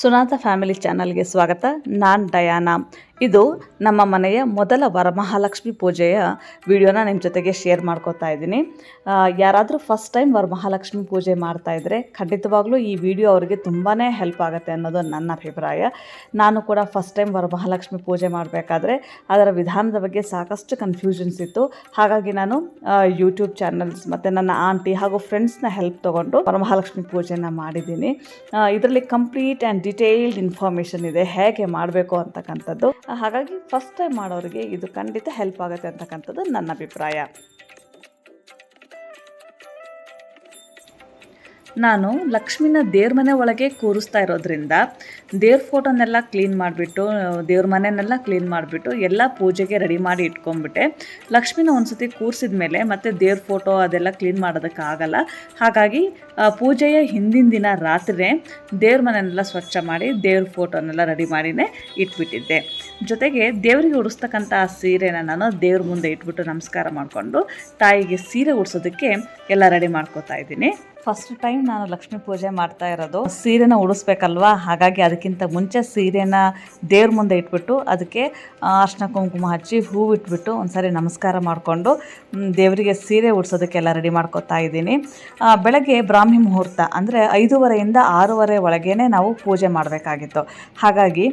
ಸುನಾಥ family ಚಾನಲ್ಗೆ ಸ್ವಾಗತ. ನಾನು ಡಯಾನಾ. ಇದು ನಮ್ಮ ಮನೆಯ ಮೊದಲ ವರಮಹಾಲಕ್ಷ್ಮಿ ಪೂಜೆಯ ವಿಡಿಯೋನ ನಿಮ್ಮ ಜೊತೆಗೆ ಶೇರ್ ಮಾಡ್ಕೋತಾ ಇದ್ದೀನಿ. ಯಾರಾದರೂ ಫಸ್ಟ್ ಟೈಮ್ ವರಮಹಾಲಕ್ಷ್ಮಿ ಪೂಜೆ ಮಾಡ್ತಾ ಇದ್ದರೆ ಖಂಡಿತವಾಗ್ಲೂ ಈ ವಿಡಿಯೋ ಅವರಿಗೆ ತುಂಬಾ ಹೆಲ್ಪ್ ಆಗುತ್ತೆ ಅನ್ನೋದು ನನ್ನ ಅಭಿಪ್ರಾಯ. ನಾನು ಕೂಡ ಫಸ್ಟ್ ಟೈಮ್ ವರಮಹಾಲಕ್ಷ್ಮಿ ಪೂಜೆ ಮಾಡಬೇಕಾದ್ರೆ ಅದರ ವಿಧಾನದ ಬಗ್ಗೆ ಸಾಕಷ್ಟು ಕನ್ಫ್ಯೂಷನ್ಸ್ ಇತ್ತು. ಹಾಗಾಗಿ ನಾನು ಯೂಟ್ಯೂಬ್ ಚಾನಲ್ಸ್ ಮತ್ತು ನನ್ನ ಆಂಟಿ ಹಾಗೂ ಫ್ರೆಂಡ್ಸ್ನ ಹೆಲ್ಪ್ ತೊಗೊಂಡು ವರಮಹಾಲಕ್ಷ್ಮಿ ಪೂಜೆನ ಮಾಡಿದ್ದೀನಿ. ಇದರಲ್ಲಿ ಕಂಪ್ಲೀಟ್ ಆ್ಯಂಡ್ ಡಿಟೇಲ್ಡ್ ಇನ್ಫಾರ್ಮೇಷನ್ ಇದೆ. ಹೇಗೆ ಮಾಡಬೇಕು ಅಂತಕ್ಕಂಥದ್ದು. ಹಾಗಾಗಿ ಫಸ್ಟ್ ಟೈಮ್ ಮಾಡೋರಿಗೆ ಇದು ಖಂಡಿತ ಹೆಲ್ಪ್ ಆಗುತ್ತೆ ಅಂತಕ್ಕಂಥದ್ದು ನನ್ನ ಅಭಿಪ್ರಾಯ. ನಾನು ಲಕ್ಷ್ಮಿನ ದೇವ್ರ ಮನೆ ಒಳಗೆ ಕೂರಿಸ್ತಾ ಇರೋದ್ರಿಂದ ದೇವ್ರ ಫೋಟೋನೆಲ್ಲ ಕ್ಲೀನ್ ಮಾಡಿಬಿಟ್ಟು, ದೇವ್ರ ಮನೆಯನ್ನೆಲ್ಲ ಕ್ಲೀನ್ ಮಾಡಿಬಿಟ್ಟು ಎಲ್ಲ ಪೂಜೆಗೆ ರೆಡಿ ಮಾಡಿ ಇಟ್ಕೊಂಡ್ಬಿಟ್ಟೆ. ಲಕ್ಷ್ಮಿನ ಒಂದ್ಸತಿ ಕೂರಿಸಿದ ಮೇಲೆ ಮತ್ತೆ ದೇವ್ರ ಫೋಟೋ ಅದೆಲ್ಲ ಕ್ಲೀನ್ ಮಾಡೋದಕ್ಕಾಗಲ್ಲ ಹಾಗಾಗಿ ಪೂಜೆಯ ಹಿಂದಿನ ದಿನ ರಾತ್ರಿ ದೇವ್ರ ಮನೆಯನ್ನೆಲ್ಲ ಸ್ವಚ್ಛ ಮಾಡಿ ದೇವ್ರ ಫೋಟೋನೆಲ್ಲ ರೆಡಿ ಮಾಡಿನೇ ಇಟ್ಬಿಟ್ಟಿದ್ದೆ. ಜೊತೆಗೆ ದೇವರಿಗೆ ಉಡಿಸ್ತಕ್ಕಂಥ ಆ ಸೀರೆನ ನಾನು ದೇವ್ರ ಮುಂದೆ ಇಟ್ಬಿಟ್ಟು ನಮಸ್ಕಾರ ಮಾಡಿಕೊಂಡು ತಾಯಿಗೆ ಸೀರೆ ಉಡಿಸೋದಕ್ಕೆ ಎಲ್ಲ ರೆಡಿ ಮಾಡ್ಕೋತಾ ಇದ್ದೀನಿ. ಫಸ್ಟ್ ಟೈಮ್ ನಾನು ಲಕ್ಷ್ಮೀ ಪೂಜೆ ಮಾಡ್ತಾ ಇರೋದು. ಸೀರೆನ ಉಡಿಸ್ಬೇಕಲ್ವಾ? ಹಾಗಾಗಿ ಅದಕ್ಕಿಂತ ಮುಂಚೆ ಸೀರೆನ ದೇವ್ರ ಮುಂದೆ ಇಟ್ಬಿಟ್ಟು ಅದಕ್ಕೆ ಅರ್ಶನ ಕುಂಕುಮ ಹಚ್ಚಿ ಹೂವು ಇಟ್ಬಿಟ್ಟು ಒಂದ್ಸರಿ ನಮಸ್ಕಾರ ಮಾಡಿಕೊಂಡು ದೇವರಿಗೆ ಸೀರೆ ಉಡಿಸೋದಕ್ಕೆಲ್ಲ ರೆಡಿ ಮಾಡ್ಕೊತಾ ಇದ್ದೀನಿ. ಬೆಳಗ್ಗೆ ಬ್ರಾಹ್ಮಿ ಮುಹೂರ್ತ ಅಂದರೆ ಐದೂವರೆಯಿಂದ ಆರೂವರೆ ಒಳಗೇನೆ ನಾವು ಪೂಜೆ ಮಾಡಬೇಕಾಗಿತ್ತು. ಹಾಗಾಗಿ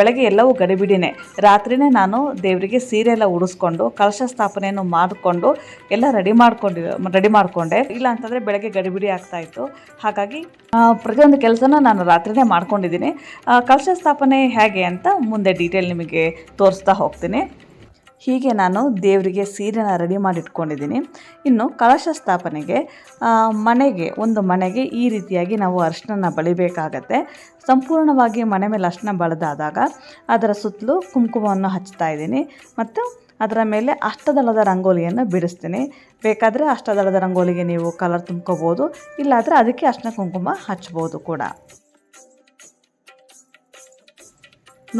ಬೆಳಗ್ಗೆ ಎಲ್ಲವೂ ಗಡಿಬಿಡಿನೇ. ರಾತ್ರಿನೇ ನಾನು ದೇವರಿಗೆ ಸೀರೆ ಎಲ್ಲ ಉಡಿಸ್ಕೊಂಡು, ಕಲಶ ಸ್ಥಾಪನೆಯನ್ನು ಮಾಡಿಕೊಂಡು ಎಲ್ಲ ರೆಡಿ ಮಾಡ್ಕೊಂಡು ರೆಡಿ ಮಾಡಿಕೊಂಡೆ. ಇಲ್ಲ ಅಂತಂದರೆ ಬೆಳಗ್ಗೆ ಗಡಿಬಿಡಿ ಆಗ್ತಾ ಇತ್ತು ಹಾಗಾಗಿ ಪ್ರತಿಯೊಂದು ಕೆಲಸನ ನಾನು ರಾತ್ರಿನೇ ಮಾಡ್ಕೊಂಡಿದ್ದೀನಿ. ಕಲಶ ಸ್ಥಾಪನೆ ಹೇಗೆ ಅಂತ ಮುಂದೆ ಡೀಟೇಲ್ ನಿಮಗೆ ತೋರಿಸ್ತಾ ಹೋಗ್ತೀನಿ. ಹೀಗೆ ನಾನು ದೇವರಿಗೆ ಸೀರೆನ ರೆಡಿ ಮಾಡಿ ಇಟ್ಕೊಂಡಿದ್ದೀನಿ ಇನ್ನು ಕಲಶ ಸ್ಥಾಪನೆಗೆ ಮನೆಗೆ, ಒಂದು ಮನೆಗೆ ಈ ರೀತಿಯಾಗಿ ನಾವು ಅರ್ಶನನ ಬಳಿಬೇಕಾಗತ್ತೆ. ಸಂಪೂರ್ಣವಾಗಿ ಮನೆ ಮೇಲೆ ಅರ್ಶನ ಬಳದಾದಾಗ ಅದರ ಸುತ್ತಲೂ ಕುಂಕುಮವನ್ನು ಹಚ್ತಾ ಇದ್ದೀನಿ. ಮತ್ತು ಅದರ ಮೇಲೆ ಅಷ್ಟದಳದ ರಂಗೋಲಿಯನ್ನು ಬಿಡಿಸ್ತೀನಿ. ಬೇಕಾದರೆ ಅಷ್ಟದಳದ ರಂಗೋಲಿಗೆ ನೀವು ಕಲರ್ ತುಂಬ್ಕೋಬೋದು, ಇಲ್ಲಾದರೆ ಅದಕ್ಕೆ ಅರ್ಶಿನ ಕುಂಕುಮ ಹಚ್ಬೋದು ಕೂಡ.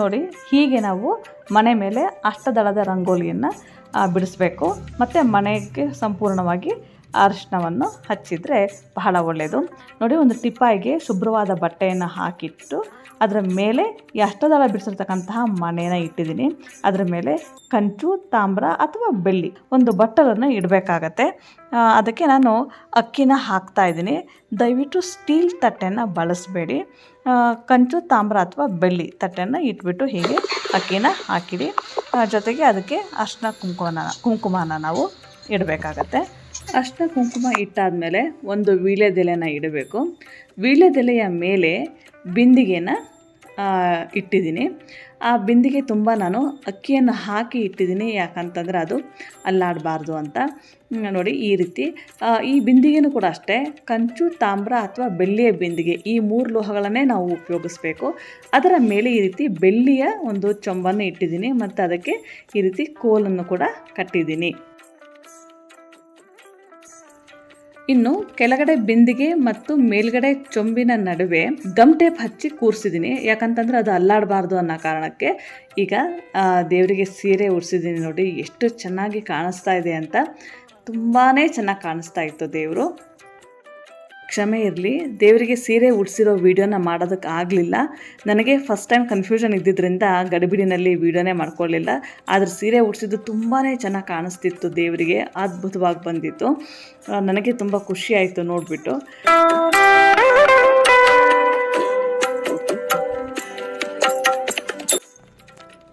ನೋಡಿ, ಹೀಗೆ ನಾವು ಮನೆ ಮೇಲೆ ಅಷ್ಟದಳದ ರಂಗೋಲಿಯನ್ನು ಬಿಡಿಸ್ಬೇಕು. ಮತ್ತು ಮನೆಗೆ ಸಂಪೂರ್ಣವಾಗಿ ಅರಿಶಿನವನ್ನು ಹಚ್ಚಿದರೆ ಬಹಳ ಒಳ್ಳೆಯದು ನೋಡಿ, ಒಂದು ಟಿಪ್ಪಾಯಿಗೆ ಶುಭ್ರವಾದ ಬಟ್ಟೆಯನ್ನು ಹಾಕಿಟ್ಟು, ಅದರ ಮೇಲೆ ಈ ಅಷ್ಟದಳ ಬಿಡಿಸಿರ್ತಕ್ಕಂತಹ ಮನೆಯನ್ನ ಇಟ್ಟಿದ್ದೀನಿ. ಅದರ ಮೇಲೆ ಕಂಚು, ತಾಮ್ರ ಅಥವಾ ಬೆಳ್ಳಿ ಒಂದು ಬಟ್ಟಲನ್ನು ಇಡಬೇಕಾಗತ್ತೆ. ಅದಕ್ಕೆ ನಾನು ಅಕ್ಕಿನ ಹಾಕ್ತಾ ಇದ್ದೀನಿ. ದಯವಿಟ್ಟು ಸ್ಟೀಲ್ ತಟ್ಟೆನ ಬಳಸಬೇಡಿ. ಕಂಚು, ತಾಮ್ರ ಅಥವಾ ಬೆಳ್ಳಿ ತಟ್ಟೆಯನ್ನು ಇಟ್ಬಿಟ್ಟು ಹೀಗೆ ಅಕ್ಕಿನ ಹಾಕಿಡಿ. ಜೊತೆಗೆ ಅದಕ್ಕೆ ಅರ್ಶಿನ ಕುಂಕುಮನ ಕುಂಕುಮನ ನಾವು ಇಡಬೇಕಾಗತ್ತೆ. ಅರ್ಶಿನ ಕುಂಕುಮ ಇಟ್ಟಾದಮೇಲೆ ಒಂದು ವೀಳ್ಯದೆಲೆನ ಇಡಬೇಕು. ವೀಳ್ಯದೆಲೆಯ ಮೇಲೆ ಬಿಂದಿಗೆನ ಇಟ್ಟಿದ್ದೀನಿ. ಆ ಬಿಂದಿಗೆ ತುಂಬ ನಾನು ಅಕ್ಕಿಯನ್ನು ಹಾಕಿ ಇಟ್ಟಿದ್ದೀನಿ. ಯಾಕಂತಂದರೆ ಅದು ಅಲ್ಲಾಡಬಾರ್ದು ಅಂತ. ನೋಡಿ ಈ ರೀತಿ. ಈ ಬಿಂದಿಗೆನೂ ಕೂಡ ಅಷ್ಟೇ. ಕಂಚು, ತಾಮ್ರ ಅಥವಾ ಬೆಳ್ಳಿಯ ಬಿಂದಿಗೆ ಈ ಮೂರು ಲೋಹಗಳನ್ನೇ ನಾವು ಉಪಯೋಗಿಸ್ಬೇಕು. ಅದರ ಮೇಲೆ ಈ ರೀತಿ ಬೆಳ್ಳಿಯ ಒಂದು ಚೊಂಬನ್ನು ಇಟ್ಟಿದ್ದೀನಿ. ಮತ್ತು ಅದಕ್ಕೆ ಈ ರೀತಿ ಕೋಲನ್ನು ಕೂಡ ಕಟ್ಟಿದ್ದೀನಿ. ಇನ್ನು ಕೆಳಗಡೆ ಬಿಂದಿಗೆ ಮತ್ತು ಮೇಲ್ಗಡೆ ಚೊಂಬಿನ ನಡುವೆ ಗಮ್ ಟೇಪ್ ಹಚ್ಚಿ ಕೂರಿಸಿದ್ದೀನಿ. ಯಾಕಂತಂದ್ರೆ ಅದು ಅಲ್ಲಾಡಬಾರ್ದು ಅನ್ನೋ ಕಾರಣಕ್ಕೆ ಈಗ ದೇವರಿಗೆ ಸೀರೆ ಉಡಿಸಿದ್ದೀನಿ ನೋಡಿ, ಎಷ್ಟು ಚೆನ್ನಾಗಿ ಕಾಣಿಸ್ತಾ ಇದೆ ಅಂತ. ತುಂಬಾ ಚೆನ್ನಾಗಿ ಕಾಣಿಸ್ತಾ ಇತ್ತು ದೇವರು. ಕ್ಷಮೆ ಇರಲಿ. ದೇವರಿಗೆ ಸೀರೆ ಉಡಿಸಿರೋ ವೀಡಿಯೋನ ಮಾಡೋದಕ್ಕೆ ಆಗಲಿಲ್ಲ. ನನಗೆ ಫಸ್ಟ್ ಟೈಮ್ ಕನ್ಫ್ಯೂಷನ್ ಇದ್ದಿದ್ದರಿಂದ ಗಡಿಬಿಡಿನಲ್ಲಿ ವೀಡಿಯೋನೇ ಮಾಡ್ಕೊಳ್ಳಿಲ್ಲ. ಆದರೆ ಸೀರೆ ಉಡಿಸಿದ್ದು ತುಂಬಾ ಚೆನ್ನಾಗಿ ಕಾಣಿಸ್ತಿತ್ತು ದೇವರಿಗೆ. ಅದ್ಭುತವಾಗಿ ಬಂದಿತ್ತು. ನನಗೆ ತುಂಬ ಖುಷಿ ಆಯಿತು ನೋಡಿಬಿಟ್ಟು.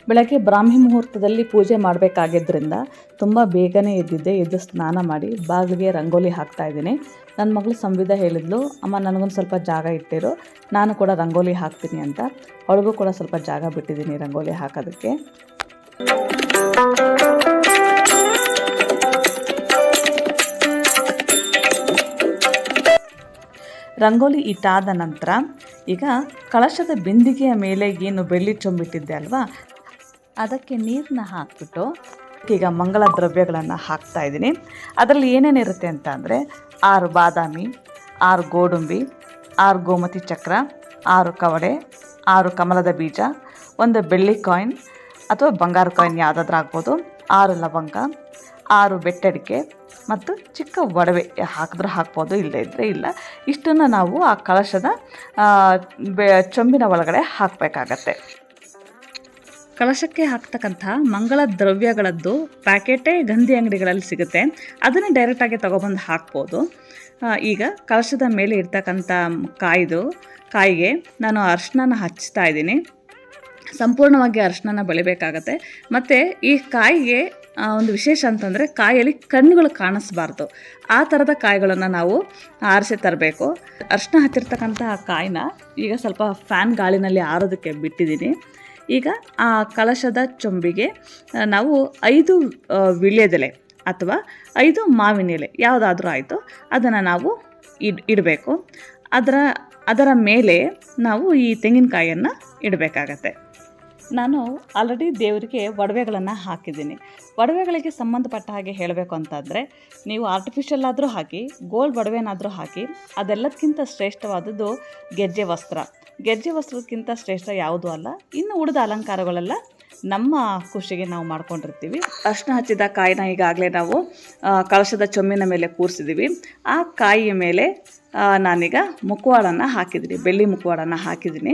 ಬೆಳಗ್ಗೆ ಬ್ರಾಹ್ಮಿ ಮುಹೂರ್ತದಲ್ಲಿ ಪೂಜೆ ಮಾಡಬೇಕಾಗಿದ್ದರಿಂದ ತುಂಬ ಬೇಗನೆ ಎದ್ದಿದ್ದೆ. ಎದ್ದು ಸ್ನಾನ ಮಾಡಿ, ಬಾಗಿಲಿಗೆ ರಂಗೋಲಿ ಹಾಕ್ತಾ ಇದ್ದೀನಿ. ನನ್ನ ಮಗಳು ಸಂವಿಧ ಹೇಳಿದ್ಲು, ಅಮ್ಮ, ನನಗೊಂದು ಸ್ವಲ್ಪ ಜಾಗ ಇಟ್ಟಿರು. ನಾನು ಕೂಡ ರಂಗೋಲಿ ಹಾಕ್ತೀನಿ ಅಂತ. ಅವಳಿಗೂ ಕೂಡ ಸ್ವಲ್ಪ ಜಾಗ ಬಿಟ್ಟಿದ್ದೀನಿ ರಂಗೋಲಿ ಹಾಕೋದಕ್ಕೆ. ರಂಗೋಲಿ ಇಟ್ಟಾದ ನಂತರ ಈಗ ಕಳಶದ ಬಿಂದಿಗೆಯ ಮೇಲೆ ಏನು ಬೆಳ್ಳಿ ಚೊಂಬಿಟ್ಟಿದ್ದೆ ಅಲ್ವಾ, ಅದಕ್ಕೆ ನೀರನ್ನ ಹಾಕ್ಬಿಟ್ಟು ಈಗ ಮಂಗಳ ದ್ರವ್ಯಗಳನ್ನು ಹಾಕ್ತಾ ಇದ್ದೀನಿ. ಅದರಲ್ಲಿ ಏನೇನಿರುತ್ತೆ ಅಂತ ಅಂದರೆ ಆರು ಬಾದಾಮಿ, ಆರು ಗೋಡಂಬಿ, ಆರು ಗೋಮತಿ ಚಕ್ರ, ಆರು ಕವಡೆ, ಆರು ಕಮಲದ ಬೀಜ, ಒಂದು ಬೆಳ್ಳಿ ಕಾಯಿನ್ ಅಥವಾ ಬಂಗಾರ ಕಾಯಿನ್ ಯಾವುದಾದ್ರೂ ಆಗ್ಬೋದು, ಆರು ಲವಂಗ, ಆರು ಬೆಟ್ಟಡಿಕೆ ಮತ್ತು ಚಿಕ್ಕ ಒಡವೆ ಹಾಕಿದ್ರೆ ಹಾಕ್ಬೋದು, ಇಲ್ಲದೇ ಇದ್ದರೆ ಇಲ್ಲ. ಇಷ್ಟನ್ನು ನಾವು ಆ ಕಳಶದ ಬೆ, ಚೊಂಬಿನ ಒಳಗಡೆ ಹಾಕಬೇಕಾಗತ್ತೆ. ಕಳಶಕ್ಕೆ ಹಾಕ್ತಕ್ಕಂಥ ಮಂಗಳ ದ್ರವ್ಯಗಳದ್ದು ಪ್ಯಾಕೆಟೇ ಗಂಧಿ ಅಂಗಡಿಗಳಲ್ಲಿ ಸಿಗುತ್ತೆ. ಅದನ್ನು ಡೈರೆಕ್ಟಾಗಿ ತೊಗೊಬಂದು ಹಾಕ್ಬೋದು. ಈಗ ಕಳಶದ ಮೇಲೆ ಇರ್ತಕ್ಕಂಥ ಕಾಯ್ದು, ಕಾಯಿಗೆ ನಾನು ಅರ್ಶಿನ ಹಚ್ತಾ ಇದ್ದೀನಿ. ಸಂಪೂರ್ಣವಾಗಿ ಅರಿಶಿನ ಬೆಳಿಬೇಕಾಗತ್ತೆ. ಮತ್ತು ಈ ಕಾಯಿಗೆ ಒಂದು ವಿಶೇಷ ಅಂತಂದರೆ ಕಾಯಲ್ಲಿ ಕಣ್ಣುಗಳು ಕಾಣಿಸ್ಬಾರ್ದು. ಆ ಥರದ ಕಾಯಿಗಳನ್ನು ನಾವು ಆರಿಸಿ ತರಬೇಕು. ಅರಿಶಿನ ಹಚ್ಚಿರ್ತಕ್ಕಂಥ ಕಾಯಿನ ಈಗ ಸ್ವಲ್ಪ ಫ್ಯಾನ್ ಗಾಳಿನಲ್ಲಿ ಆರೋದಕ್ಕೆ ಬಿಟ್ಟಿದ್ದೀನಿ. ಈಗ ಆ ಕಲಶದ ಚೊಂಬಿಗೆ ನಾವು ಐದು ವಿಳ್ಯದೆಲೆ ಅಥವಾ ಐದು ಮಾವಿನ ಎಲೆ ಯಾವುದಾದ್ರೂ ಆಯಿತು, ಅದನ್ನು ನಾವು ಇಡ್, ಇಡಬೇಕು. ಅದರ ಅದರ ಮೇಲೆ ನಾವು ಈ ತೆಂಗಿನಕಾಯಿಯನ್ನು ಇಡಬೇಕಾಗತ್ತೆ. ನಾನು ಆಲ್ರೆಡಿ ದೇವರಿಗೆ ಒಡವೆಗಳನ್ನು ಹಾಕಿದ್ದೀನಿ. ಒಡವೆಗಳಿಗೆ ಸಂಬಂಧಪಟ್ಟ ಹಾಗೆ ಹೇಳಬೇಕು ಅಂತಂದರೆ, ನೀವು ಆರ್ಟಿಫಿಷಿಯಲ್ ಆದರೂ ಹಾಕಿ ಗೋಲ್ಡ್ ಒಡವೆನಾದರೂ ಹಾಕಿ ಅದೆಲ್ಲದಕ್ಕಿಂತ ಶ್ರೇಷ್ಠವಾದದ್ದು ಗೆಜ್ಜೆ ವಸ್ತ್ರ. ಗೆಜ್ಜೆ ವಸ್ತ್ರಕ್ಕಿಂತ ಶ್ರೇಷ್ಠ ಯಾವುದೂ ಅಲ್ಲ. ಇನ್ನು ಉಳಿದ ಅಲಂಕಾರಗಳೆಲ್ಲ ನಮ್ಮ ಖುಷಿಗೆ ನಾವು ಮಾಡ್ಕೊಂಡಿರ್ತೀವಿ. ಅರ್ಶಿನ ಹಚ್ಚಿದ ಕಾಯಿನ ಈಗಾಗಲೇ ನಾವು ಕಳಶದ ಚೊಮ್ಮಿನ ಮೇಲೆ ಕೂರಿಸಿದ್ದೀವಿ ಆ ಕಾಯಿಯ ಮೇಲೆ ನಾನೀಗ ಮುಖವಾಡನ್ನು ಹಾಕಿದ್ದೀನಿ, ಬೆಳ್ಳಿ ಮುಖವಾಡನ್ನು ಹಾಕಿದ್ದೀನಿ.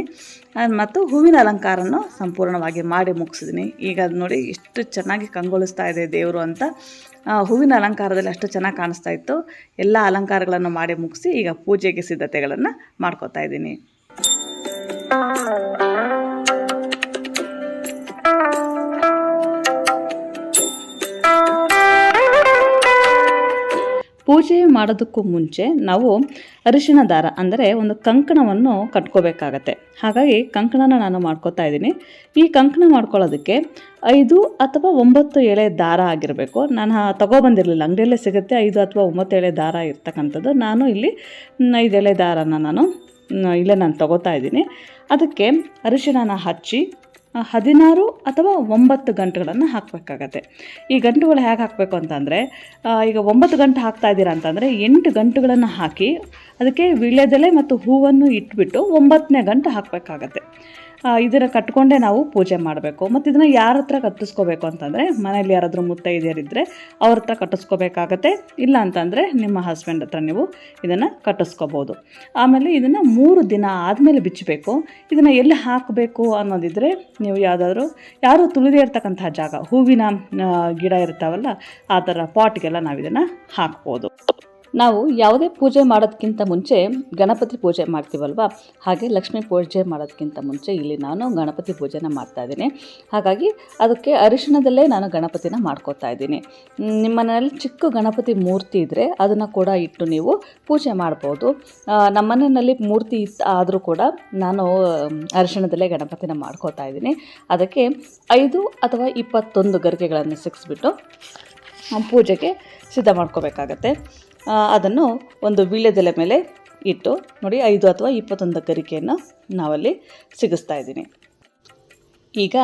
ಮತ್ತು ಹೂವಿನ ಅಲಂಕಾರನ ಸಂಪೂರ್ಣವಾಗಿ ಮಾಡಿ ಮುಗಿಸಿದ್ದೀನಿ. ಈಗ ಅದು ನೋಡಿ ಎಷ್ಟು ಚೆನ್ನಾಗಿ ಕಂಗೊಳಿಸ್ತಾ ಇದೆ ದೇವರು ಅಂತ. ಹೂವಿನ ಅಲಂಕಾರದಲ್ಲಿ ಅಷ್ಟು ಚೆನ್ನಾಗಿ ಕಾಣಿಸ್ತಾ ಇತ್ತು. ಎಲ್ಲ ಅಲಂಕಾರಗಳನ್ನು ಮಾಡಿ ಮುಗಿಸಿ ಈಗ ಪೂಜೆಗೆ ಸಿದ್ಧತೆಗಳನ್ನು ಮಾಡ್ಕೋತಾ ಇದ್ದೀನಿ. ಪೂಜೆ ಮಾಡೋದಕ್ಕೂ ಮುಂಚೆ ನಾವು ಅರಿಶಿನ ದಾರ ಅಂದರೆ ಒಂದು ಕಂಕಣವನ್ನು ಕಟ್ಕೋಬೇಕಾಗತ್ತೆ. ಹಾಗಾಗಿ ಕಂಕಣನ ನಾನು ಮಾಡ್ಕೋತಾ ಇದ್ದೀನಿ. ಈ ಕಂಕಣ ಮಾಡ್ಕೊಳ್ಳೋದಕ್ಕೆ ಐದು ಅಥವಾ ಒಂಬತ್ತು ಎಳೆ ದಾರ ಆಗಿರಬೇಕು. ನಾನು ತಗೊಬಂದಿರಲಿಲ್ಲ. ಅಂಗಡಿಯಲ್ಲೇ ಸಿಗುತ್ತೆ ಐದು ಅಥವಾ ಒಂಬತ್ತು ಎಳೆ ದಾರ ಇರ್ತಕ್ಕಂಥದ್ದು. ನಾನು ಇಲ್ಲಿ ಐದು ಎಳೆ ದಾರನ ನಾನು, ಇಲ್ಲೇ ನಾನು ತಗೋತಾ ಇದ್ದೀನಿ. ಅದಕ್ಕೆ ಅರಿಶಿಣನ ಹಚ್ಚಿ ಹದಿನಾರು ಅಥವಾ ಒಂಬತ್ತು ಗಂಟೆಗಳನ್ನು ಹಾಕಬೇಕಾಗತ್ತೆ. ಈ ಗಂಟುಗಳು ಹೇಗೆ ಹಾಕಬೇಕು ಅಂತಂದರೆ ಈಗ ಒಂಬತ್ತು ಗಂಟೆ ಹಾಕ್ತಾ ಇದ್ದೀರಾ ಅಂತಂದರೆ ಎಂಟು ಗಂಟುಗಳನ್ನು ಹಾಕಿ ಅದಕ್ಕೆ ವಿಳ್ಯದೆಲೆ ಮತ್ತು ಹೂವನ್ನು ಇಟ್ಬಿಟ್ಟು ಒಂಬತ್ತನೇ ಗಂಟು ಹಾಕಬೇಕಾಗತ್ತೆ. ಇದನ್ನು ಕಟ್ಕೊಂಡೇ ನಾವು ಪೂಜೆ ಮಾಡಬೇಕು. ಮತ್ತು ಇದನ್ನು ಯಾರ ಹತ್ರ ಕಟ್ಟಿಸ್ಕೋಬೇಕು ಅಂತಂದರೆ ಮನೇಲಿ ಯಾರಾದರೂ ಮುತ್ತೈದೆಯರಿದ್ದರೆ ಅವ್ರ ಹತ್ರ ಕಟ್ಟಿಸ್ಕೋಬೇಕಾಗತ್ತೆ. ಇಲ್ಲ ಅಂತಂದರೆ ನಿಮ್ಮ ಹಸ್ಬೆಂಡ್ ಹತ್ರ ನೀವು ಇದನ್ನು ಕಟ್ಟಿಸ್ಕೋಬೋದು. ಆಮೇಲೆ ಇದನ್ನು ಮೂರು ದಿನ ಆದಮೇಲೆ ಬಿಚ್ಚಬೇಕು ಇದನ್ನು ಎಲ್ಲಿ ಹಾಕಬೇಕು ಅನ್ನೋದಿದ್ದರೆ ನೀವು ಯಾವುದಾದ್ರೂ, ಯಾರು ತುಳಿದೇ ಇರ್ತಕ್ಕಂತಹ ಜಾಗ, ಹೂವಿನ ಗಿಡ ಇರ್ತಾವಲ್ಲ, ಆ ಥರ ಪಾಟ್ಗೆಲ್ಲ ನಾವು ಇದನ್ನು ಹಾಕ್ಬೋದು. ನಾವು ಯಾವುದೇ ಪೂಜೆ ಮಾಡೋದಕ್ಕಿಂತ ಮುಂಚೆ ಗಣಪತಿ ಪೂಜೆ ಮಾಡ್ತೀವಲ್ವ? ಹಾಗೆ ಲಕ್ಷ್ಮೀ ಪೂಜೆ ಮಾಡೋದಕ್ಕಿಂತ ಮುಂಚೆ ಇಲ್ಲಿ ನಾನು ಗಣಪತಿ ಪೂಜೆನ ಮಾಡ್ತಾ ಇದ್ದೀನಿ. ಹಾಗಾಗಿ ಅದಕ್ಕೆ ಅರಿಶಿಣದಲ್ಲೇ ನಾನು ಗಣಪತಿನ ಮಾಡ್ಕೋತಾ ಇದ್ದೀನಿ. ನಿಮ್ಮ ಮನೆಯಲ್ಲಿ ಚಿಕ್ಕ ಗಣಪತಿ ಮೂರ್ತಿ ಇದ್ದರೆ ಅದನ್ನು ಕೂಡ ಇಟ್ಟು ನೀವು ಪೂಜೆ ಮಾಡ್ಬೋದು. ನಮ್ಮ ಮನೆಯಲ್ಲಿ ಮೂರ್ತಿ ಇತ್ತು ಆದರೂ ಕೂಡ ನಾನು ಅರಿಶಿಣದಲ್ಲೇ ಗಣಪತಿನ ಮಾಡ್ಕೋತಾ ಇದ್ದೀನಿ. ಅದಕ್ಕೆ ಐದು ಅಥವಾ ಇಪ್ಪತ್ತೊಂದು ಗರಿಕೆಗಳನ್ನು ಸಿಕ್ಸ್ಬಿಟ್ಟು ಪೂಜೆಗೆ ಸಿದ್ಧ ಮಾಡ್ಕೋಬೇಕಾಗತ್ತೆ. ಅದನ್ನು ಒಂದು ವೀಳ್ಯದೆಲೆ ಮೇಲೆ ಇಟ್ಟು ನೋಡಿ ಐದು ಅಥವಾ ಇಪ್ಪತ್ತೊಂದು ಗರಿಕೆಯನ್ನು ನಾವಲ್ಲಿ ಸಿಗಿಸ್ತಾ ಇದ್ದೀನಿ. ಈಗ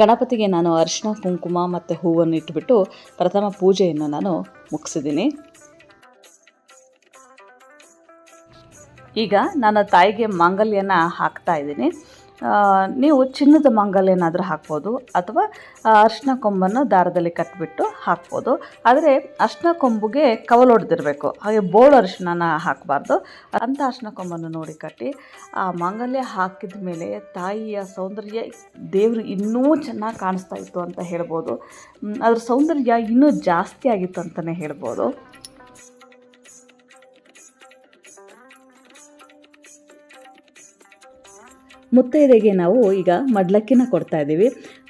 ಗಣಪತಿಗೆ ನಾನು ಅರಿಶಿನ ಕುಂಕುಮ ಮತ್ತು ಹೂವನ್ನು ಇಟ್ಬಿಟ್ಟು ಪ್ರಥಮ ಪೂಜೆಯನ್ನು ನಾನು ಮುಗಿಸಿದ್ದೀನಿ. ಈಗ ನನ್ನ ತಾಯಿಗೆ ಮಾಂಗಲ್ಯನ ಹಾಕ್ತಾ ಇದ್ದೀನಿ. ನೀವು ಚಿನ್ನದ ಮಾಂಗಲ್ಯನಾದರೂ ಹಾಕ್ಬೋದು ಅಥವಾ ಅರ್ಶಿನ ಕೊಂಬನ್ನು ದಾರದಲ್ಲಿ ಕಟ್ಬಿಟ್ಟು ಹಾಕ್ಬೋದು. ಆದರೆ ಅರಿಶಿನ ಕೊಂಬುಗೆ ಕವಲೊಡೆದಿರಬೇಕು ಹಾಗೆ ಬೋಳು ಅರಿಶಿಣನ ಹಾಕಬಾರ್ದು. ಅಂಥ ಅರಿಶಿನ ಕೊಂಬನ್ನು ನೋಡಿ ಕಟ್ಟಿ, ಆ ಮಾಂಗಲ್ಯ ಹಾಕಿದ ಮೇಲೆ ತಾಯಿಯ ಸೌಂದರ್ಯ ದೇವರು ಇನ್ನೂ ಚೆನ್ನಾಗಿ ಕಾಣಿಸ್ತಾ ಇತ್ತು ಅಂತ ಹೇಳ್ಬೋದು. ಅದ್ರ ಸೌಂದರ್ಯ ಇನ್ನೂ ಜಾಸ್ತಿ ಆಗಿತ್ತು ಅಂತಲೇ ಹೇಳ್ಬೋದು. ಮುತ್ತೈದೆಗೆ ನಾವು ಈಗ ಮಡ್ಲಕ್ಕಿನ ಕೊಡ್ತಾ ಇದ್ದೀವಿ.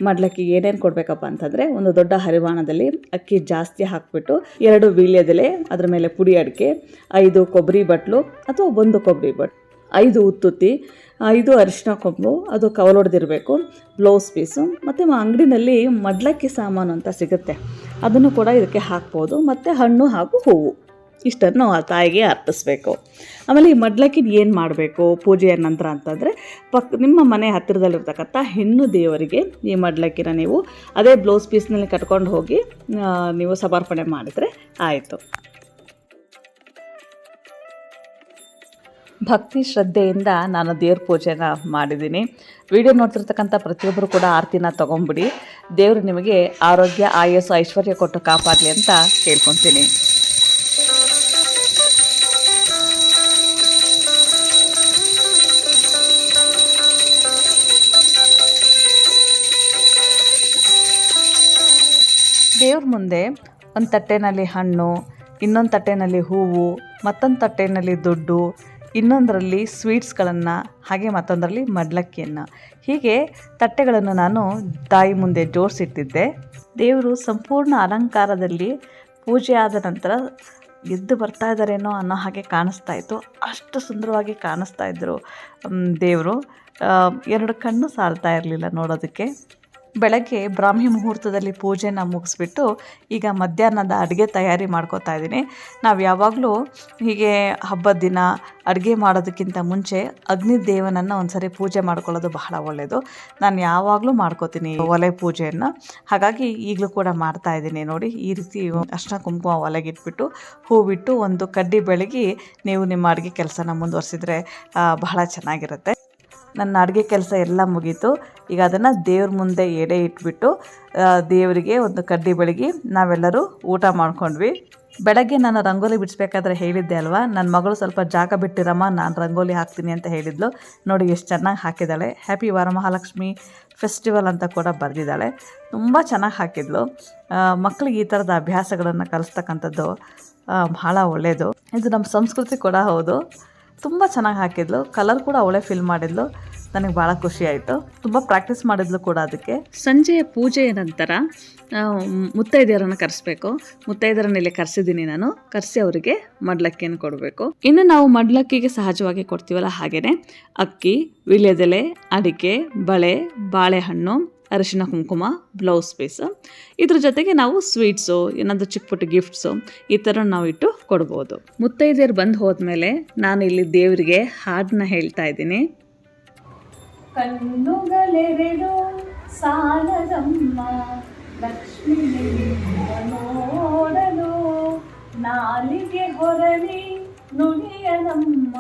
ಮಡ್ಲಕ್ಕಿಗೆ ಏನೇನು ಕೊಡಬೇಕಪ್ಪ ಅಂತಂದರೆ ಒಂದು ದೊಡ್ಡ ಹರಿವಾಣದಲ್ಲಿ ಅಕ್ಕಿ ಜಾಸ್ತಿ ಹಾಕಿಬಿಟ್ಟು ಎರಡು ವೀಳ್ಯದೆಲೆ ಅದರ ಮೇಲೆ ಪುಡಿ ಅಡಿಕೆ, ಐದು ಕೊಬ್ಬರಿ ಬಟ್ಲು ಅಥವಾ ಒಂದು ಕೊಬ್ಬರಿ ಬಟ್, ಐದು ಉತ್ತುತ್ತಿ, ಐದು ಅರಿಶಿನ ಕೊಂಬು ಅದು ಕವಲೊಡೆದಿರಬೇಕು, ಬ್ಲೌಸ್ ಪೀಸು ಮತ್ತು ಅಂಗಡಿನಲ್ಲಿ ಮಡ್ಲಕ್ಕಿ ಸಾಮಾನು ಅಂತ ಸಿಗುತ್ತೆ. ಅದನ್ನು ಕೂಡ ಇದಕ್ಕೆ ಹಾಕ್ಬೋದು. ಮತ್ತು ಹಣ್ಣು ಹಾಗೂ ಹೂವು. ಇಷ್ಟನ್ನು ಆ ತಾಯಿಗೆ ಅರ್ಪಿಸ್ಬೇಕು. ಆಮೇಲೆ ಈ ಮಡ್ಲಕ್ಕಿನ ಏನು ಮಾಡಬೇಕು ಪೂಜೆಯ ನಂತರ ಅಂತಂದರೆ, ಪಕ್ ನಿಮ್ಮ ಮನೆ ಹತ್ತಿರದಲ್ಲಿರ್ತಕ್ಕಂಥ ಹೆಣ್ಣು ದೇವರಿಗೆ ಈ ಮಡ್ಲಕ್ಕಿನ ನೀವು ಅದೇ ಬ್ಲೌಸ್ ಪೀಸ್ನಲ್ಲಿ ಕಟ್ಕೊಂಡು ಹೋಗಿ ನೀವು ಸಮರ್ಪಣೆ ಮಾಡಿದರೆ ಆಯಿತು. ಭಕ್ತಿ ಶ್ರದ್ಧೆಯಿಂದ ನಾನು ದೇವ್ರ ಪೂಜೆನ ಮಾಡಿದ್ದೀನಿ. ವಿಡಿಯೋ ನೋಡ್ತಿರ್ತಕ್ಕಂಥ ಪ್ರತಿಯೊಬ್ಬರು ಕೂಡ ಆರತಿನ ತೊಗೊಂಬಿಡಿ. ದೇವರು ನಿಮಗೆ ಆರೋಗ್ಯ, ಆಯಸ್ಸು, ಐಶ್ವರ್ಯ ಕೊಟ್ಟು ಕಾಪಾಡಲಿ ಅಂತ ಕೇಳ್ಕೊತೀನಿ. ದೇವ್ರ ಮುಂದೆ ಒಂದು ತಟ್ಟೆನಲ್ಲಿ ಹಣ್ಣು, ಇನ್ನೊಂದು ತಟ್ಟೆನಲ್ಲಿ ಹೂವು, ಮತ್ತೊಂದು ತಟ್ಟೆನಲ್ಲಿ ದುಡ್ಡು, ಇನ್ನೊಂದರಲ್ಲಿ ಸ್ವೀಟ್ಸ್ಗಳನ್ನು ಹಾಗೆ ಮತ್ತೊಂದರಲ್ಲಿ ಮಡ್ಲಕ್ಕಿಯನ್ನು. ಹೀಗೆ ತಟ್ಟೆಗಳನ್ನು ನಾನು ತಾಯಿ ಮುಂದೆ ಜೋಡಿಸಿಟ್ಟಿದ್ದೆ ದೇವರು ಸಂಪೂರ್ಣ ಅಲಂಕಾರದಲ್ಲಿ ಪೂಜೆ ಆದ ನಂತರ ಎದ್ದು ಬರ್ತಾ ಇದ್ದಾರೇನೋ ಅನ್ನೋ ಹಾಗೆ ಕಾಣಿಸ್ತಾ ಇತ್ತು. ಅಷ್ಟು ಸುಂದರವಾಗಿ ಕಾಣಿಸ್ತಾ ಇದ್ದರು ದೇವರು. ಎರಡು ಕಣ್ಣು ಸಾಲ್ತಾ ಇರಲಿಲ್ಲ ನೋಡೋದಕ್ಕೆ. ಬೆಳಗ್ಗೆ ಬ್ರಾಹ್ಮಿ ಮುಹೂರ್ತದಲ್ಲಿ ಪೂಜೆನ ಮುಗಿಸ್ಬಿಟ್ಟು ಈಗ ಮಧ್ಯಾಹ್ನದ ಅಡುಗೆ ತಯಾರಿ ಮಾಡ್ಕೋತಾ ಇದ್ದೀನಿ. ನಾವು ಯಾವಾಗಲೂ ಹೀಗೆ ಹಬ್ಬದ ದಿನ ಅಡುಗೆ ಮಾಡೋದಕ್ಕಿಂತ ಮುಂಚೆ ಅಗ್ನಿ ದೇವನನ್ನು ಒಂದ್ಸರಿ ಪೂಜೆ ಮಾಡ್ಕೊಳ್ಳೋದು ಬಹಳ ಒಳ್ಳೆಯದು ನಾನು ಯಾವಾಗಲೂ ಮಾಡ್ಕೋತೀನಿ ಒಲೆ ಪೂಜೆಯನ್ನು. ಹಾಗಾಗಿ ಈಗಲೂ ಕೂಡ ಮಾಡ್ತಾ ಇದ್ದೀನಿ ನೋಡಿ. ಈ ರೀತಿ ಅಷ್ಟ ಕುಂಕುಮ ಒಲೆಗಿಟ್ಬಿಟ್ಟು ಹೂವಿಟ್ಟು ಒಂದು ಕಡ್ಡಿ ಬೆಳಗಿ ನೀವು ನಿಮ್ಮ ಅಡುಗೆ ಕೆಲಸನ ಮುಂದುವರಿಸಿದ್ರೆ ಬಹಳ ಚೆನ್ನಾಗಿರುತ್ತೆ. ನನ್ನ ಅಡುಗೆ ಕೆಲಸ ಎಲ್ಲ ಮುಗೀತು. ಈಗ ಅದನ್ನು ದೇವ್ರ ಮುಂದೆ ಎಡೆ ಇಟ್ಬಿಟ್ಟು ದೇವರಿಗೆ ಒಂದು ಕಡ್ಡಿ ಬೆಳಗಿ ನಾವೆಲ್ಲರೂ ಊಟ ಮಾಡ್ಕೊಂಡ್ವಿ. ಬೆಳಗ್ಗೆ ನಾನು ರಂಗೋಲಿ ಬಿಡಿಸ್ಬೇಕಾದ್ರೆ ಹೇಳಿದ್ದೆ ಅಲ್ವಾ? ನನ್ನ ಮಗಳು ಸ್ವಲ್ಪ ಜಾಗ ಬಿಟ್ಟಿರಮ್ಮ, ನಾನು ರಂಗೋಲಿ ಹಾಕ್ತೀನಿ ಅಂತ ಹೇಳಿದ್ಲು. ನೋಡಿ ಎಷ್ಟು ಚೆನ್ನಾಗಿ ಹಾಕಿದ್ದಾಳೆ. ಹ್ಯಾಪಿ ವರಮಹಾಲಕ್ಷ್ಮಿ ಫೆಸ್ಟಿವಲ್ ಅಂತ ಕೂಡ ಬರೆದಿದ್ದಾಳೆ. ತುಂಬ ಚೆನ್ನಾಗಿ ಹಾಕಿದ್ಲು. ಮಕ್ಕಳಿಗೆ ಈ ಥರದ ಅಭ್ಯಾಸಗಳನ್ನು ಕಲಿಸ್ತಕ್ಕಂಥದ್ದು ಬಹಳ ಒಳ್ಳೆಯದು ಇದು ನಮ್ಮ ಸಂಸ್ಕೃತಿ ಕೂಡ ಹೌದು. ತುಂಬ ಚೆನ್ನಾಗಿ ಹಾಕಿದ್ಲು. ಕಲರ್ ಕೂಡ ಅವಳೇ ಫಿಲ್ ಮಾಡಿದ್ಲು. ನನಗೆ ಭಾಳ ಖುಷಿ ಆಯಿತು. ತುಂಬ ಪ್ರಾಕ್ಟೀಸ್ ಮಾಡಿದ್ಲು ಕೂಡ ಅದಕ್ಕೆ. ಸಂಜೆಯ ಪೂಜೆಯ ನಂತರ ಮುತ್ತೈದೆಯರನ್ನು ಕರೆಸ್ಬೇಕು. ಮುತ್ತೈದೆಯರನ್ನ ಇಲ್ಲಿ ಕರೆಸಿದ್ದೀನಿ ನಾನು. ಕರೆಸಿ ಅವರಿಗೆ ಮಡ್ಲಕ್ಕಿಯನ್ನು ಕೊಡಬೇಕು. ಇನ್ನು ನಾವು ಮಡ್ಲಕ್ಕಿಗೆ ಸಹಜವಾಗಿ ಕೊಡ್ತೀವಲ್ಲ ಹಾಗೆಯೇ ಅಕ್ಕಿ, ವಿಳ್ಯದೆಲೆ, ಅಡಿಕೆ, ಬಳೆ, ಬಾಳೆಹಣ್ಣು ಅರಿಶಿನ, ಕುಂಕುಮ ಬ್ಲೌಸ್ ಪೀಸ್ ಇದ್ರ ಜೊತೆಗೆ ನಾವು ಸ್ವೀಟ್ಸು ಏನಾದರೂ ಚಿಕ್ಕ ಪುಟ್ಟ ಗಿಫ್ಟ್ಸು ಈ ಥರ ನಾವು ಇಟ್ಟು ಕೊಡ್ಬೋದು. ಮುತ್ತೈದೆಯರು ಬಂದು ಹೋದ್ಮೇಲೆ ನಾನು ಇಲ್ಲಿ ದೇವರಿಗೆ ಹಾಡನ್ನ ಹೇಳ್ತಾ ಇದ್ದೀನಿ. ಕಣ್ಣುಗಳೆರಡು ಸಾಲದಮ್ಮ ನಾಲಿಗೆ ಹೊರಳಿ ನುಡಿಯಲಮ್ಮ.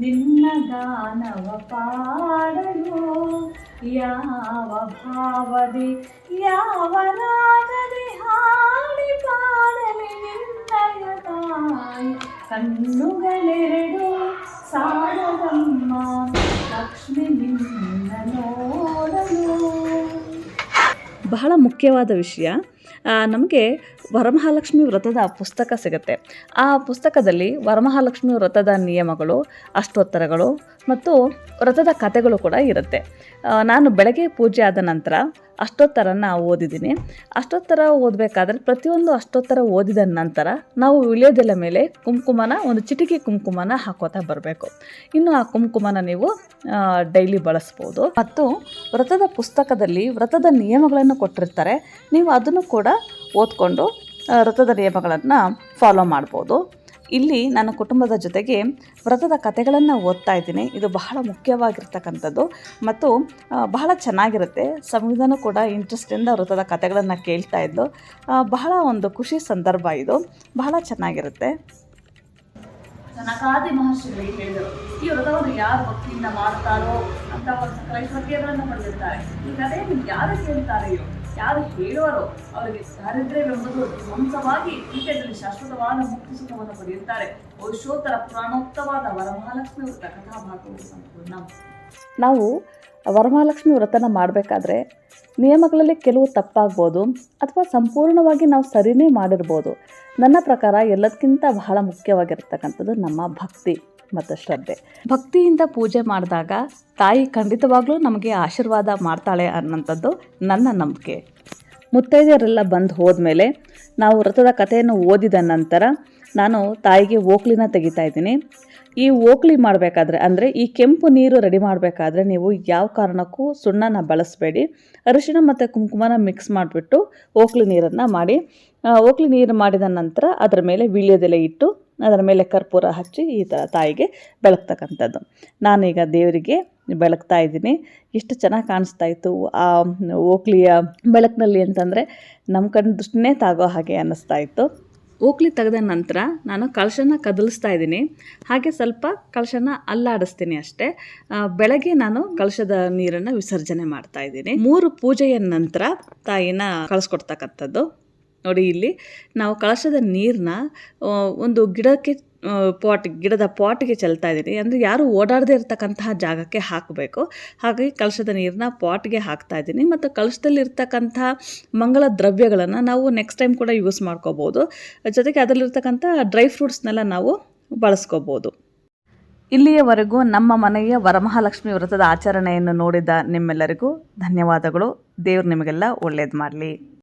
ನಿನ್ನ ಗಾನವ ಪಾಡಲು ಯಾವ ಭಾವದಿ ಯಾವ ರಾಗದಿ ಹಾಡಿ ಪಾಡಲಿ ನಿನ್ನಯ ತಾಯಿ. ಕಣ್ಣುಗಳೆರಡು ಸಾರದಮ್ಮ, ಲಕ್ಷ್ಮಿ ನಿನ್ನ ನೋಡಲು. ಬಹಳ ಮುಖ್ಯವಾದ ವಿಷಯ. ನಮಗೆ ವರಮಹಾಲಕ್ಷ್ಮಿ ವ್ರತದ ಪುಸ್ತಕ ಸಿಗುತ್ತೆ. ಆ ಪುಸ್ತಕದಲ್ಲಿ ವರಮಹಾಲಕ್ಷ್ಮಿ ವ್ರತದ ನಿಯಮಗಳು, ಅಷ್ಟೋತ್ತರಗಳು ಮತ್ತು ವ್ರತದ ಕಥೆಗಳು ಕೂಡ ಇರುತ್ತೆ. ನಾನು ಬೆಳಗ್ಗೆ ಪೂಜೆ ಆದ ನಂತರ ಅಷ್ಟೋತ್ತರನ ಓದಿದ್ದೀನಿ. ಅಷ್ಟೋತ್ತರ ಓದಬೇಕಾದ್ರೆ ಪ್ರತಿಯೊಂದು ಅಷ್ಟೋತ್ತರ ಓದಿದ ನಂತರ ನಾವು ವಿಳ್ಯದೆಲೆ ಮೇಲೆ ಕುಂಕುಮನ, ಒಂದು ಚಿಟಿಕೆ ಕುಂಕುಮನ ಹಾಕೋತಾ ಬರಬೇಕು. ಇನ್ನು ಆ ಕುಂಕುಮನ ನೀವು ಡೈಲಿ ಬಳಸ್ಬೋದು. ಮತ್ತು ವ್ರತದ ಪುಸ್ತಕದಲ್ಲಿ ವ್ರತದ ನಿಯಮಗಳನ್ನು ಕೊಟ್ಟಿರ್ತಾರೆ. ನೀವು ಅದನ್ನು ಕೂಡ ಓದ್ಕೊಂಡು ವ್ರತದ ನಿಯಮಗಳನ್ನು ಫಾಲೋ ಮಾಡ್ಬೋದು. ಇಲ್ಲಿ ನನ್ನ ಕುಟುಂಬದ ಜೊತೆಗೆ ವ್ರತದ ಕಥೆಗಳನ್ನು ಓದ್ತಾ ಇದ್ದೀನಿ. ಇದು ಬಹಳ ಮುಖ್ಯವಾಗಿರ್ತಕ್ಕಂಥದ್ದು ಮತ್ತು ಬಹಳ ಚೆನ್ನಾಗಿರುತ್ತೆ. ಸಂವಿಧಾನ ಕೂಡ ಇಂಟ್ರೆಸ್ಟಿಂದ ವ್ರತದ ಕಥೆಗಳನ್ನು ಕೇಳ್ತಾ ಇದ್ದು ಬಹಳ ಒಂದು ಖುಷಿ ಸಂದರ್ಭ ಇದು. ಬಹಳ ಚೆನ್ನಾಗಿರುತ್ತೆ. ಜನಕಾದಿ ಮಹರ್ಷಿಗಳು ಹೇಳಿದರು, ಈ ವ್ರತವನ್ನು ಯಾರು ಭಕ್ತಿಯಿಂದ ಮಾಡ್ತಾರೋ ಅಂತ ಒಂದು ಸಕಲ ಪಡೆದಿರ್ತಾರೆ ಈ ಕಥೆಯನ್ನು ಯಾರು ಕೇಳ್ತಾರೆಯೋ? ಯಾರು ಹೇಳುವರೋ ಅವರಿಗೆ ದಾರಿದ್ರ್ಯವೆಂಬುದು ಧ್ವಂಸವಾಗಿ ಕೀಟದಲ್ಲಿ ಶಾಶ್ವತವಾದ ಮುಕ್ತಿ ಸುಖವನ್ನು ಪಡೆಯುತ್ತಾರೆ. ಪುರುಷೋತ್ತರ ಪುರಾಣೋಕ್ತವಾದ ವರಮಹಾಲಕ್ಷ್ಮಿ ವ್ರತ ಕಥಾಭಾಗವು ಸಂಪೂರ್ಣ. ನಾವು ವರಮಹಾಲಕ್ಷ್ಮಿ ವ್ರತನ ಮಾಡಬೇಕಾದ್ರೆ ನಿಯಮಗಳಲ್ಲಿ ಕೆಲವು ತಪ್ಪಾಗ್ಬೋದು ಅಥವಾ ಸಂಪೂರ್ಣವಾಗಿ ನಾವು ಸರಿನೇ ಮಾಡಿರ್ಬೋದು. ನನ್ನ ಪ್ರಕಾರ ಎಲ್ಲದಕ್ಕಿಂತ ಬಹಳ ಮುಖ್ಯವಾಗಿರ್ತಕ್ಕಂಥದ್ದು ನಮ್ಮ ಭಕ್ತಿ. ಮತ್ತು ಶ್ರದ್ಧೆ ಭಕ್ತಿಯಿಂದ ಪೂಜೆ ಮಾಡಿದಾಗ ತಾಯಿ ಖಂಡಿತವಾಗ್ಲೂ ನಮಗೆ ಆಶೀರ್ವಾದ ಮಾಡ್ತಾಳೆ ಅನ್ನೋಂಥದ್ದು ನನ್ನ ನಂಬಿಕೆ. ಮುತ್ತೈದೆಯರೆಲ್ಲ ಬಂದು ಹೋದ್ಮೇಲೆ ನಾವು ವ್ರತದ ಕಥೆಯನ್ನು ಓದಿದ ನಂತರ ನಾನು ತಾಯಿಗೆ ಓಕ್ಲಿನ ತೆಗಿತಾ ಇದ್ದೀನಿ. ಈ ಓಕ್ಲಿ ಮಾಡಬೇಕಾದ್ರೆ ಅಂದರೆ ಈ ಕೆಂಪು ನೀರು ರೆಡಿ ಮಾಡಬೇಕಾದ್ರೆ ನೀವು ಯಾವ ಕಾರಣಕ್ಕೂ ಸುಣ್ಣನ ಬಳಸಬೇಡಿ. ಅರಿಶಿಣ ಮತ್ತು ಕುಂಕುಮನ ಮಿಕ್ಸ್ ಮಾಡಿಬಿಟ್ಟು ಓಕ್ಲಿ ನೀರನ್ನು ಮಾಡಿ. ಓಕ್ಲಿ ನೀರು ಮಾಡಿದ ನಂತರ ಅದರ ಮೇಲೆ ವೀಳ್ಯದೆಲೆ ಇಟ್ಟು ಅದರ ಮೇಲೆ ಕರ್ಪೂರ ಹಚ್ಚಿ ಈ ಥರ ತಾಯಿಗೆ ಬೆಳಗ್ತಕ್ಕಂಥದ್ದು. ನಾನೀಗ ದೇವರಿಗೆ ಬೆಳಗ್ತಾ ಇದ್ದೀನಿ. ಎಷ್ಟು ಚೆನ್ನಾಗಿ ಕಾಣಿಸ್ತಾ ಇತ್ತು. ಆ, ಓಕ್ಲಿಯ ಬೆಳಕಿನಲ್ಲಿ ಅಂತಂದರೆ ನಮ್ಮ ಕಣ್ಣು ದೃಷ್ಟಿನೇ ತಾಗೋ ಹಾಗೆ ಅನ್ನಿಸ್ತಾ ಇತ್ತು. ಓಕ್ಲಿ ತೆಗೆದ ನಂತರ ನಾನು ಕಳಶನ ಕದಲಿಸ್ತಾ ಇದ್ದೀನಿ. ಹಾಗೆ ಸ್ವಲ್ಪ ಕಳಶನ ಅಲ್ಲಾಡಿಸ್ತೀನಿ ಅಷ್ಟೇ. ಬೆಳಗ್ಗೆ ನಾನು ಕಳಶದ ನೀರನ್ನು ವಿಸರ್ಜನೆ ಮಾಡ್ತಾ ಇದ್ದೀನಿ. ಮೂರು ಪೂಜೆಯ ನಂತರ ತಾಯಿನ ಕಳಿಸ್ಕೊಡ್ತಕ್ಕಂಥದ್ದು. ನೋಡಿ ಇಲ್ಲಿ ನಾವು ಕಳಶದ ನೀರನ್ನ ಒಂದು ಗಿಡಕ್ಕೆ ಪಾಟ್, ಗಿಡದ ಪಾಟ್ಗೆ ಚೆಲ್ತಾ ಇದ್ದೀನಿ ಅಂದರೆ ಯಾರು ಓಡಾಡದೇ ಇರತಕ್ಕಂತಹ ಜಾಗಕ್ಕೆ ಹಾಕಬೇಕು. ಹಾಗಾಗಿ ಕಳಶದ ನೀರನ್ನ ಪಾಟ್ಗೆ ಹಾಕ್ತಾ ಇದ್ದೀನಿ. ಮತ್ತು ಕಳಶದಲ್ಲಿ ಇರ್ತಕ್ಕಂಥ ಮಂಗಳ ದ್ರವ್ಯಗಳನ್ನು ನಾವು ನೆಕ್ಸ್ಟ್ ಟೈಮ್ ಕೂಡ ಯೂಸ್ ಮಾಡ್ಕೋಬೋದು. ಜೊತೆಗೆ ಅದರಲ್ಲಿರ್ತಕ್ಕಂಥ ಡ್ರೈ ಫ್ರೂಟ್ಸ್ನೆಲ್ಲ ನಾವು ಬಳಸ್ಕೋಬೋದು. ಇಲ್ಲಿಯವರೆಗೂ ನಮ್ಮ ಮನೆಯ ವರಮಹಾಲಕ್ಷ್ಮಿ ವ್ರತದ ಆಚರಣೆಯನ್ನು ನೋಡಿದ ನಿಮ್ಮೆಲ್ಲರಿಗೂ ಧನ್ಯವಾದಗಳು. ದೇವರು ನಿಮಗೆಲ್ಲ ಒಳ್ಳೇದು ಮಾಡಲಿ.